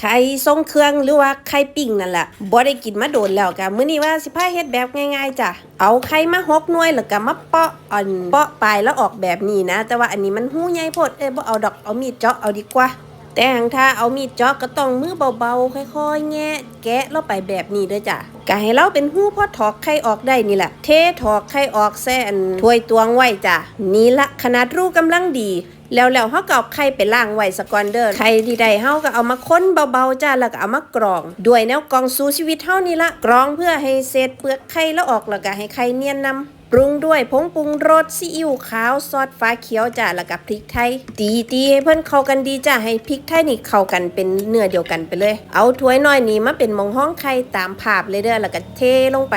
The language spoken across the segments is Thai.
ไข่ทรงเครื่องหรือว่าไข่ปิ้งนั่นแหละบ่ได้กินมาโดนแล้วกะมื้อนี้ว่าสิพาเฮ็ดแบบง่ายๆจ้ะเอาไข่มาหกหน่วยแล้วก็มาเปาะอันเปาะปลายแล้วออกแบบนี้นะ แต่ว่าอันนี้มันหูใหญ่โพดเอ้ยบ่เอาดอกเอามีดเจาะเอาดีกว่า แต่หางถ้าเอามีดเจาะก็ต้องมือเบาๆ ค่อยๆ แงะ แกะเราไปแบบนี้เด้อจ้ะก็ให้เราเป็นหู้พอถอกไข่ออกได้นี่แหละ เทถอกไข่ออกแซ่นถ้วยตวงไว้จ้ะ นี่ละขนาดรูกำลังดี แล้วแล้วเฮาก็เอาไข่ไปล้างไว้สกอนเด้อไข่ที่ได้เฮาก็เอามาค้นเบาๆจ้าแล้วก็เอามากรอง ด้วยแนวกรองสู่ชีวิตเฮานี่ละกรองเพื่อให้เศษเปลือกไข่แล้วออกแล้วก็ให้ไข่เนียนนำ ปรุงด้วยผงปรุงรสซีอิ๊วขาวซอสฟ้าเขียวจ้ะแล้วกับพริกไทยตีตีให้เพื่อนเข้ากันดีจ้ะให้พริกไทยนี่เข้ากันเป็นเนื้อเดียวกันไปเลย เอาถ้วยน้อยนี้มาเป็นหมองห้องไข่ตามภาพเลยเด้อแล้วก็เทลงไป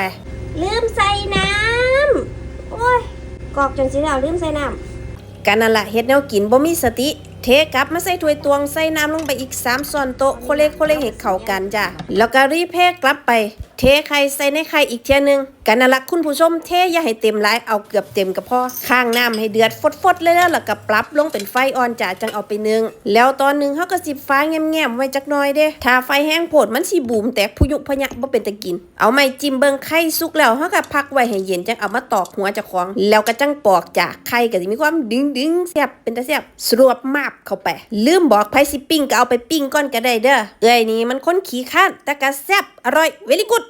ลืมใส่น้ำโอ้ยกอกจนสิเราลืมใส่น้กันนั่นละเฮ็ดแนวกินบ่มีสติเทกลับมาใส่ถ้วยตวงใส่น้ำลงไปอีก3ช้อนโต๊ะโคเล็กโคเล็กให้เข้ากันจ้ะแล้วก็รีเพกกลับไป เทไข่ใส่ในไข่อีกเทียหนึงกันนั่นละคุณผู้ชมเทอย่าให้เต็มหลายเอาเกือบเต็มก็พอข้างน้ำให้เดือดฟดๆเลยแล้วแล้วก็ปรับลงเป็นไฟอ่อนจ้ะจังเอาไปนึ่งแล้วตอนนึงเฮาก็สิฟ้าแง้มๆไว้จักหน่อยเด้ถ้าไฟแห้งโพดมันสิบูมแตกพุยุพะยะบ่เป็นตะกิน เอาไม้จิ้มเบิ่งไข่สุกแล้วเฮาก็พักไว้ให้เย็นจังเอามาตอกหัวเจ้าของ แล้วก็จังปอกจ้ะไข่ก็สิมีความดึงๆแซ่บเป็นตาแซ่บสรวบมาบเข้าไป ลืมบอกไผสิปิ้งก็เอาไปปิ้งก่อนก็ได้เด้อเอ้ยนี่มันคนขี้ข้านแต่ก็แซ่บอร่อยเวลิกุด